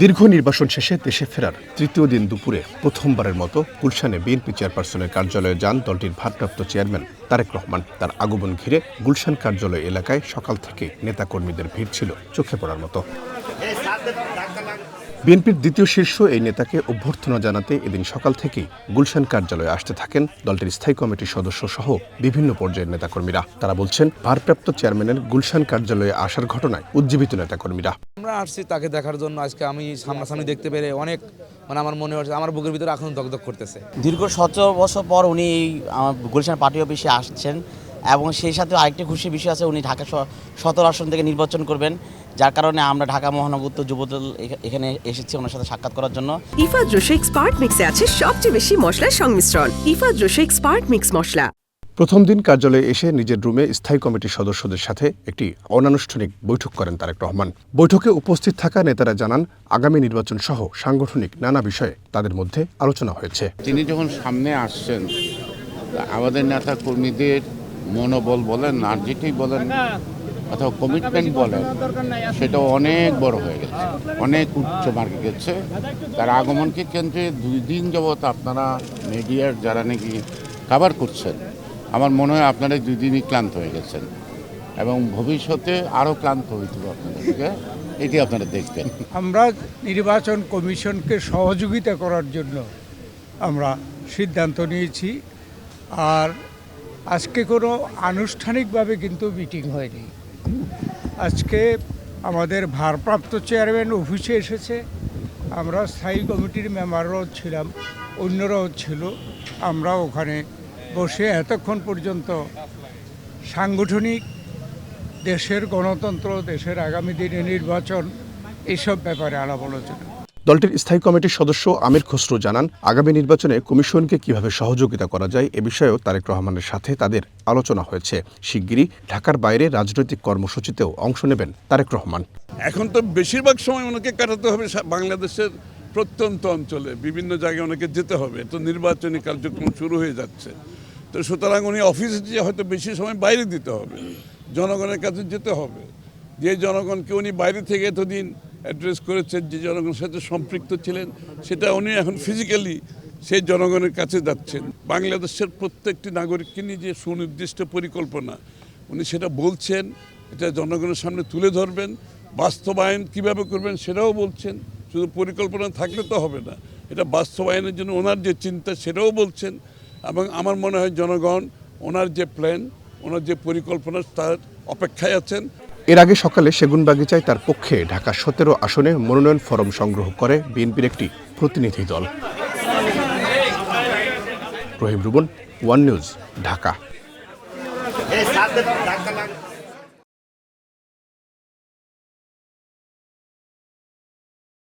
দীর্ঘ নির্বাসন শেষে দেশে ফেরার তৃতীয় দিন দুপুরে প্রথমবারের মতো গুলশানে বিএনপি চেয়ারপারসনের কার্যালয়ে যান দলটির ভারপ্রাপ্ত চেয়ারম্যান তারেক রহমান। তার আগমন ঘিরে গুলশান কার্যালয় এলাকায় সকাল থেকে নেতাকর্মীদের ভিড় ছিল চোখে পড়ার মতো। বিএনপির দ্বিতীয় শীর্ষ এই নেতাকে অভ্যর্থনা জানাতে এদিন সকাল থেকেই গুলশান কার্যালয়ে আসতে থাকেন দলটির স্থায়ী কমিটির সদস্য সহ বিভিন্ন পর্যায়ের নেতাকর্মীরা। তারা বলছেন ভারপ্রাপ্ত চেয়ারম্যানের গুলশান কার্যালয়ে আসার ঘটনায় উজ্জীবিত নেতাকর্মীরা। আমরা আসছি তাকে দেখার জন্য। আজকে আমি সামনাসামনি দেখতে পেরে অনেক মানে আমার মনে হচ্ছে আমার বুকের ভিতরে এখন দগদগ করতেছে। দীর্ঘ সতেরো বছর পর উনি গুলশান পার্টি অফিসে আসছেন। এবং সেই সাথে আরেকটি খুশির বিষয় আছে উনি ঢাকা স- সতেরো আসন থেকে নির্বাচন করবেন যার কারণে আমরা ঢাকা মহানগর উত্তর যুবদল এখানে এসেছি ওনার সাথে সাক্ষাৎ করার জন্য। ইফাদ রোশেক স্পার্ট মিক্সে আছে সবচেয়ে বেশি মশলার সংমিশ্রণ ইফাদ রোশেক স্পার্ট মিক্স মশলা। প্রথম দিন কার্যালয়ে এসে নিজের রুমে স্থায়ী কমিটির সদস্যদের সাথে একটি অনানুষ্ঠানিক বৈঠক করেন তারেক রহমান। বৈঠকে উপস্থিত থাকা নেতারা জানান আগামী নির্বাচন সহ সাংগঠনিক নানা বিষয়ে তাদের মধ্যে আলোচনা হয়েছে। তিনি যখন সামনে আসছেন আমাদের নেতা কর্মীদের মনোবল বলেন আর যেটাই বলেন, অথবা কমিটমেন্ট বলেন সেটা অনেক বড় হয়ে গেছে, অনেক উচ্চ মার্কে গেছে। তার আগমনকে কেন্দ্রে দুই দিন যাবৎ আপনারা মিডিয়ার যারা নাকি কাভার করছেন, আমার মনে হয় আপনারা দুই দিনই ক্লান্ত হয়ে গেছেন। এবং ভবিষ্যতে আরও ক্লান্ত হইতে আপনাদেরকে এটি আপনারা দেখবেন। আমরা নির্বাচন কমিশনকে সহযোগিতা করার জন্য আমরা সিদ্ধান্ত নিয়েছি, আর আজকে কোনো আনুষ্ঠানিকভাবে কিন্তু মিটিং হয়নি। আজকে আমাদের ভারপ্রাপ্ত চেয়ারম্যান অফিসে এসেছে। আমরা স্থায়ী কমিটির মেম্বাররাও ছিলাম, অন্যরাও ছিল। আমরা ওখানে বসে এতক্ষণ পর্যন্ত সাংগঠনিক, দেশের গণতন্ত্র, দেশের আগামী দিনে নির্বাচন, এসব ব্যাপারে আলাপ আলোচনা। দলটির স্থায়ী কমিটির সদস্য আমির খসরু জানান, আগামী নির্বাচনে কমিশনকে কীভাবে সহযোগিতা করা যায় এ বিষয়েও তারেক রহমানের সাথে তাদের আলোচনা হয়েছে। শিগগিরই ঢাকার বাইরে রাজনৈতিক কর্মসূচিতেও অংশ নেবেন তারেক রহমান। এখন তো বেশিরভাগ সময় ওনাকে কাটাতে হবে বাংলাদেশের প্রত্যন্ত অঞ্চলে। বিভিন্ন জায়গায় ওনাকে যেতে হবে। তো নির্বাচনী কার্যক্রম শুরু হয়ে যাচ্ছে। তো সুতরাং উনি অফিসে যে হয়তো বেশি সময় বাইরে দিতে হবে। জনগণের কাছে যেতে হবে। যে জনগণকে উনি বাইরে থেকে এতদিন অ্যাড্রেস করেছেন যে জনগণের সাথে সম্পৃক্ত ছিলেন, সেটা উনি এখন ফিজিক্যালি সেই জনগণের কাছে যাচ্ছেন। বাংলাদেশের প্রত্যেকটি নাগরিককে নিয়ে যে সুনির্দিষ্ট পরিকল্পনা, উনি সেটা বলছেন, এটা জনগণের সামনে তুলে ধরবেন, বাস্তবায়ন কীভাবে করবেন সেটাও বলছেন, শুধু পরিকল্পনা থাকলে তো হবে না, এটা বাস্তবায়নের জন্য ওনার যে চিন্তা সেটাও বলছেন, এবং আমার মনে হয় জনগণ, ওনার যে প্ল্যান ওনার যে পরিকল্পনা তার অপেক্ষায় আছেন এর আগে সকালে সেগুন বাগিচায় তার পক্ষে ঢাকা সতেরো আসনে মনোনয়ন ফরম সংগ্রহ করে বিএনপির একটি প্রতিনিধি দল। Rahim Ruban, one news, Dhaka.